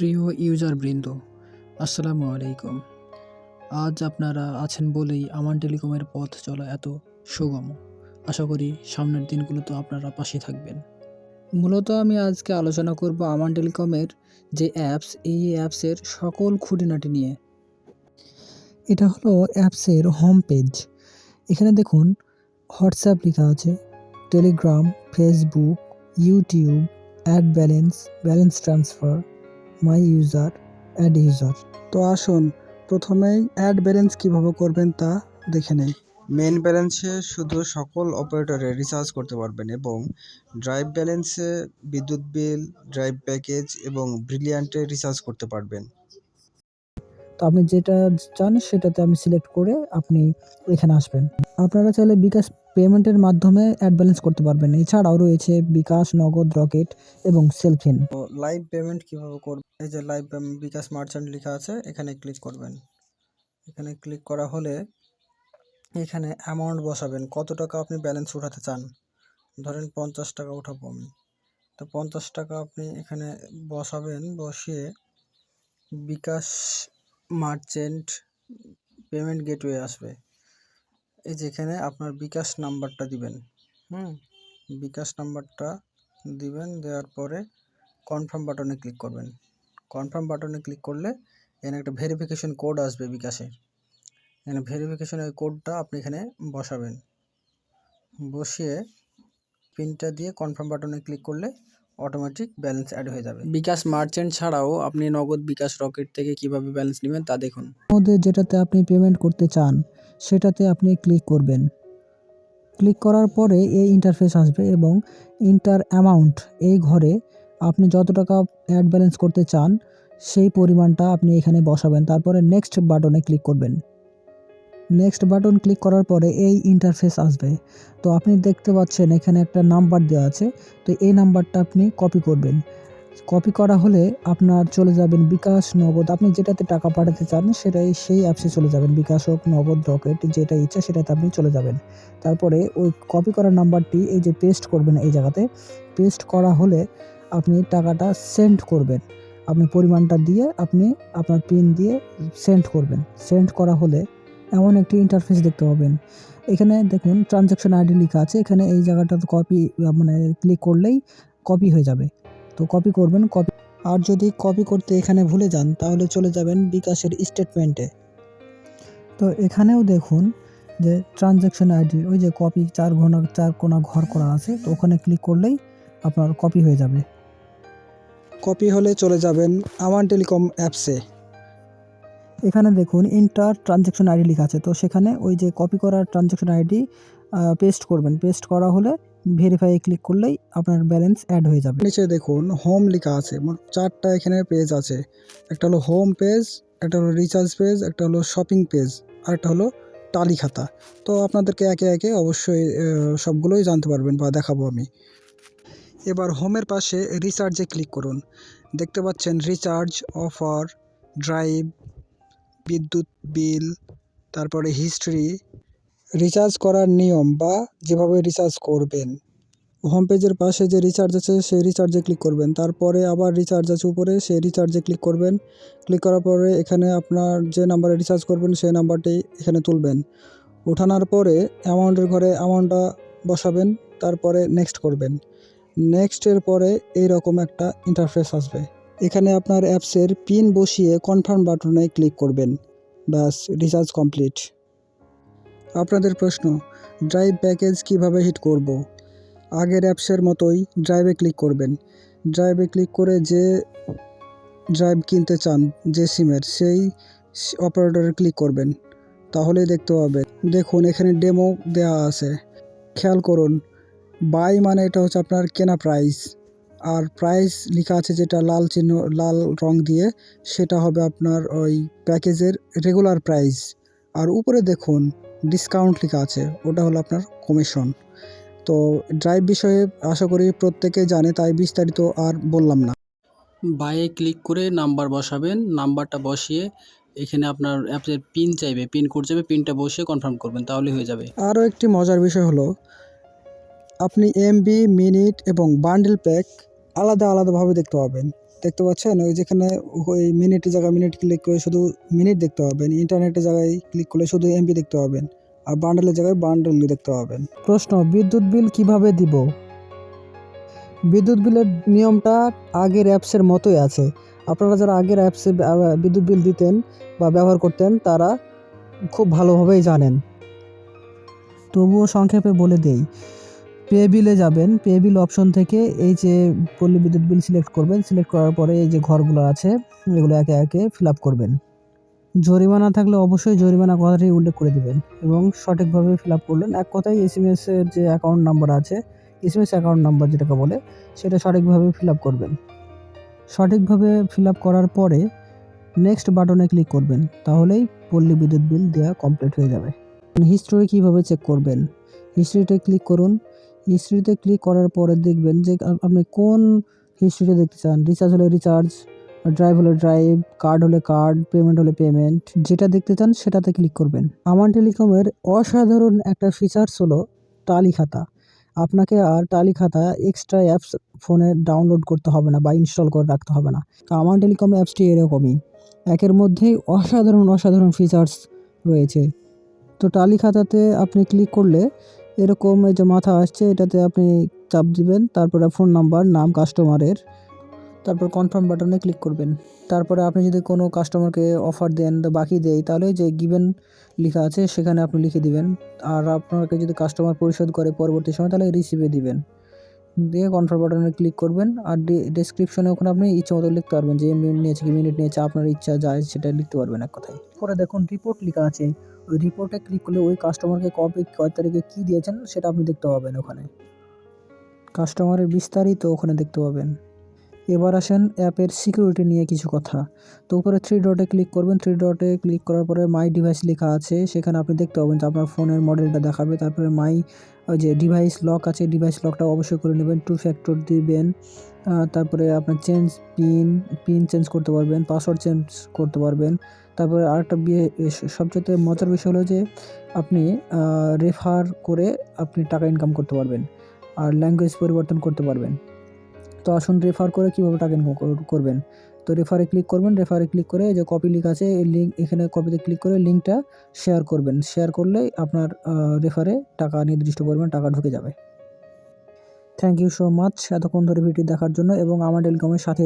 প্রিয় ইউজারবৃন্দ আসসালামু আলাইকুম। আজ আপনারা আছেন বলেই আমান টেলিকমের পথ চলা এত সুগম। আশা করি সামনের দিনগুলোতে আপনারা পাশে থাকবেন। মূলত আমি আজকে আলোচনা করব আমান টেলিকমের যে অ্যাপস, এই অ্যাপসের সকল খুঁটিনাটি নিয়ে। এটা হলো অ্যাপসের হোম পেজ এখানে দেখুন, হোয়াটসঅ্যাপ লেখা আছে, Telegram, Facebook, YouTube, add balance balance transfer. My user add user. তো আসুন প্রথমেই অ্যাড ব্যালেন্স কীভাবে করবেন তা দেখে নেই। মেন ব্যালেন্সে শুধু সকল অপারেটরে রিচার্জ করতে পারবেন এবং ড্রাইভ ব্যালেন্সে বিদ্যুৎ বিল ড্রাইভ প্যাকেজ এবং ব্রিলিয়ান্টে রিচার্জ করতে পারবেন। তো আপনি যেটা চান সেটাতে আপনি সিলেক্ট করে আপনি এখানে আসবেন। আপনারা চাইলে বিকাশ পেমেন্টের মাধ্যমে অ্যাড ব্যালেন্স করতে পারবেন। এছাড়াও রয়েছে বিকাশ, নগদ, রকেট এবং সেলফিন। লাইভ পেমেন্ট কীভাবে করবেন এই যে লাইভ বিকাশ মার্চেন্ট লেখা আছে, এখানে ক্লিক করবেন। এখানে ক্লিক করা হলে এখানে অ্যামাউন্ট বসাবেন। কত টাকা আপনি ব্যালেন্স উঠাতে চান? ধরেন পঞ্চাশ টাকা উঠাবো আমি। তো পঞ্চাশ টাকা আপনি এখানে বসাবেন, বসিয়ে বিকাশ মার্চেন্ট পেমেন্ট গেটওয়ে আসবে। এই যেখানে আপনার বিকাশ নাম্বারটা দিবেন, হুম? বিকাশ নাম্বারটা দিবেন, দেওয়ার পরে কনফার্ম বাটনে ক্লিক করবেন। কনফার্ম বাটনে ক্লিক করলে এখানে একটা ভেরিফিকেশন কোড আসবে বিকাশের এখানে ভেরিফিকেশনের কোডটা আপনি এখানে বসাবেন। বসিয়ে পিনটা দিয়ে কনফার্ম বাটনে ক্লিক করলে অটোমেটিক ব্যালেন্স অ্যাড হয়ে যাবে। বিকাশ মার্চেন্ট ছাড়াও আপনি নগদ বিকাশ রকেট থেকে কীভাবে ব্যালেন্স নেবেন তা দেখুন। মধ্যে যেটাতে আপনি পেমেন্ট করতে চান সেটাতে আপনি ক্লিক করবেন। ক্লিক করার পরে এই ইন্টারফেস আসবে এবং ইন্টার অ্যামাউন্ট এই ঘরে আপনি যত টাকা অ্যাড ব্যালেন্স করতে চান সেই পরিমাণটা আপনি এখানে বসাবেন। তারপরে নেক্সট বাটনে ক্লিক করবেন। নেক্সট বাটন ক্লিক করার পরে এই ইন্টারফেস আসবে। তো আপনি দেখতে পাচ্ছেন এখানে একটা নাম্বার দেওয়া আছে। তো এই নাম্বারটা আপনি কপি করবেন। কপি করা হলে আপনার চলে যাবেন বিকাশ নগদ। আপনি যেটাতে টাকা পাঠাতে চান সেটাই সেই অ্যাপসে চলে যাবেন। বিকাশ হোক, নগদ, রকেট, যেটা ইচ্ছা সেটাতে আপনি চলে যাবেন। তারপরে ওই কপি করা নাম্বারটি এই যে পেস্ট করবেন এই জায়গাতে পেস্ট করা হলে আপনি টাকাটা সেন্ড করবেন। আপনি পরিমাণটা দিয়ে আপনি আপনার পিন দিয়ে সেন্ড করবেন। সেন্ড করা হলে এমন একটি ইন্টারফেস দেখতে পাবেন। এখানে দেখুন ট্রানজ্যাকশন আইডি লেখা আছে। এখানে এই জায়গাটাতে কপি মানে ক্লিক করলেই কপি হয়ে যাবে। তো কপি করবেন কপি আর যদি কপি করতে এখানে ভুলে যান, তাহলে চলে যাবেন বিকাশের স্টেটমেন্টে তো এখানেও দেখুন যে ট্রানজ্যাকশন আইডি ওই যে কপি চার ঘনা, চার কোনা ঘর করা আছে, তো ওখানে ক্লিক করলেই আপনার কপি হয়ে যাবে। কপি হলে চলে যাবেন আমান টেলিকম অ্যাপসে। এখানে দেখুন ইন্টার ট্রানজ্যাকশন আইডি লেখা আছে। তো সেখানে ওই যে কপি করার ট্রানজ্যাকশন আইডি পেস্ট করবেন। পেস্ট করা হলে ভেরিফাই ক্লিক করলেই আপনার ব্যালেন্স অ্যাড হয়ে যাবে। নিচে দেখুন হোম লেখা আছে। চারটা এখানে পেজ আছে। একটা হলো হোম পেজ একটা হলো রিচার্জ পেজ একটা হলো শপিং পেজ আর একটা হলো টালি খাতা। তো আপনাদেরকে একে একে অবশ্যই সবগুলোই জানতে পারবেন বা দেখাবো আমি। এবার হোমের পাশে রিচার্জে ক্লিক করুন। দেখতে পাচ্ছেন রিচার্জ অফার ড্রাইভ বিদ্যুৎ বিল, তারপরে হিস্ট্রি, রিচার্জ করার নিয়ম বা যেভাবে রিচার্জ করবেন। হোম পেজের পাশে যে রিচার্জ আছে, সেই রিচার্জে ক্লিক করবেন। তারপরে আবার রিচার্জ আছে উপরে, সেই রিচার্জে ক্লিক করবেন। ক্লিক করার পরে এখানে আপনার যে নাম্বারে রিচার্জ করবেন, সেই নাম্বারটি এখানে তুলবেন। ওঠানোর পরে অ্যামাউন্টের ঘরে অ্যামাউন্টটা বসাবেন, তারপরে নেক্সট করবেন। নেক্সটের পরে এই রকম একটা ইন্টারফেস আসবে। এখানে আপনার অ্যাপসের পিন বসিয়ে কনফার্ম বাটনে ক্লিক করবেন। ব্যাস রিচার্জ কমপ্লিট আপনাদের প্রশ্ন ড্রাইভ প্যাকেজ কীভাবে হিট করব। আগের অ্যাপসের মতোই ড্রাইভে ক্লিক করবেন। ড্রাইভে ক্লিক করে যে ড্রাইভ কিনতে চান, যে সিমের, সেই অপারেটরে ক্লিক করবেন। তাহলেই দেখতে পাবেন। দেখুন, এখানে ডেমো দেওয়া আছে। খেয়াল করুন বাই মানে এটা হচ্ছে আপনার কেনা প্রাইস আর প্রাইস লেখা আছে যেটা লাল চিহ্ন লাল রং দিয়ে সেটা হবে আপনার ওই প্যাকেজের রেগুলার প্রাইস আর উপরে দেখুন ডিসকাউন্ট লেখা আছে ওটা হলো আপনার কমিশন তো ড্রাইভ বিষয়ে আশা করি প্রত্যেকে জানে তাই বিস্তারিত আর বললাম না। বাইয়ে ক্লিক করে নাম্বার বসাবেন নাম্বারটা বসিয়ে এখানে আপনার অ্যাপসের পিন চাইবে পিন কোড চাইবে পিনটা বসিয়ে কনফার্ম করবেন তাহলে হয়ে যাবে। আরও একটি মজার বিষয় হলো আপনি এমবি মিনিট এবং বান্ডেল প্যাক আলাদা আলাদাভাবে দেখতে পাবেন। দেখতে পাচ্ছেন? ওই যেখানে ওই মিনিটের জায়গায় মিনিট ক্লিক করে শুধু মিনিট দেখতে পাবেন। ইন্টারনেটের জায়গায় ক্লিক করলে শুধু এমবি দেখতে পাবেন। আর বান্ডেলের জায়গায় বান্ডেল দেখতে পাবেন। প্রশ্ন, বিদ্যুৎ বিল কীভাবে দিব? বিদ্যুৎ বিলের নিয়মটা আগের অ্যাপসের মতোই আছে। আপনারা যারা আগের অ্যাপসে বিদ্যুৎ বিল দিতেন বা ব্যবহার করতেন, তারা খুব ভালোভাবেই জানেন। তবুও সংক্ষেপে বলে দেই পে বিলে যাবেন। পে বিল অপশন থেকে এই যে পল্লী বিদ্যুৎ বিল সিলেক্ট করবেন সিলেক্ট করার পরে এই যে ঘরগুলো আছে, এগুলো একে একে ফিল আপ করবেন। জরিমানা থাকলে অবশ্যই জরিমানা কথাটি উল্লেখ করে দিবেন এবং সঠিকভাবে ফিল আপ করলেন। এক কথায় এস এম এর যে অ্যাকাউন্ট নাম্বার আছে S M S account number যেটাকে বলে, সেটা সঠিকভাবে ফিল আপ করবেন। সঠিকভাবে ফিল আপ করার পরে নেক্সট বাটনে ক্লিক করবেন, তাহলেই পল্লী বিদ্যুৎ বিল দেওয়া কমপ্লিট হয়ে যাবে। হিস্টোরি কীভাবে চেক করবেন? হিস্ট্রিতে ক্লিক করুন। হিস্ট্রিতে ক্লিক করার পরে দেখবেন যে আপনি কোন হিস্ট্রিটা দেখতে চান? রিচার্জ হলে রিচার্জ ড্রাইভ হলে ড্রাইভ কার্ড হলে কার্ড পেমেন্ট হলে পেমেন্ট যেটা দেখতে চান সেটাতে ক্লিক করবেন। আমান টেলিকমের অসাধারণ একটা ফিচার্স হলো টালি খাতা। আপনাকে আর টালি খাতা এক্সট্রা অ্যাপস ফোনে ডাউনলোড করতে হবে না বা ইনস্টল করে রাখতে হবে না। তো আমার টেলিকম অ্যাপসটি এরকমই। একের মধ্যেই অসাধারণ অসাধারণ ফিচার্স রয়েছে। তো টালি খাতাতে আপনি ক্লিক করলে এরকম এই যে মাথা আসছে, এটাতে আপনি চাপ দিবেন, তারপরে ফোন নাম্বার নাম কাস্টমারের তারপর কনফার্ম বাটনে ক্লিক করবেন। তারপরে আপনি যদি কোনো কাস্টমারকে অফার দেন বাকি দেয়, তাহলে যে গিভেন লেখা আছে, সেখানে আপনি লিখে দিবেন। আর আপনাকে যদি কাস্টমার পরিশোধ করে পরবর্তী সময়, তাহলে রিসিভে দিবেন। দিয়ে কনফার্ম বাটনে ক্লিক করবেন, আর ডেসক্রিপশনে ওখানে আপনি ইচ্ছে মতো লিখতে পারবেন যে মিনিট নিয়েছে কি মিনিট নিয়েছে, আপনার ইচ্ছা যায় সেটা লিখতে পারবেন এক কথায়। পরে দেখুন রিপোর্ট লেখা আছে রিপোর্টে ক্লিক করলে ওই কাস্টমারকে কবে কয় তারিখে কী দিয়েছেন সেটা আপনি দেখতে পাবেন ওখানে। কাস্টমারের বিস্তারিত ওখানে দেখতে পাবেন। এবার আসেন অ্যাপের সিকিউরিটি নিয়ে কিছু কথা। তো উপরে থ্রি ডটে ক্লিক করবেন। থ্রি ডটে ক্লিক করার পরে মাই ডিভাইস লেখা আছে। সেখানে আপনি দেখতে পাবেন যে আপনার ফোনের মডেলটা দেখাবে। তারপরে মাই যে ডিভাইস লক আছে ডিভাইস লকটা অবশ্যই করে নেবেন। টু ফ্যাক্টর দিবেন তারপরে আপনার চেঞ্জ পিন পিন চেঞ্জ করতে পারবেন পাসওয়ার্ড চেঞ্জ করতে পারবেন। তারপরে আরেকটা বিয়ে সবচেয়ে মজার বিষয় হলো যে আপনি রেফার করে আপনি টাকা ইনকাম করতে পারবেন, আর ল্যাঙ্গুয়েজ পরিবর্তন করতে পারবেন। তো আসুন রেফার করে কীভাবে টাকা ইনকাম করবেন। তো রেফারে ক্লিক করবেন রেফারে ক্লিক করে যে কপি লিঙ্ক আছে, এই লিঙ্ক এখানে কপিতে ক্লিক করে লিঙ্কটা শেয়ার করবেন। শেয়ার করলে আপনার রেফারে টাকা নির্দিষ্ট পরিমাণ টাকা ঢুকে যাবে। থ্যাংক ইউ সো মাচ এতক্ষণ ধরে ভিডিও দেখার জন্য এবং আমার টেলিকমের সাথে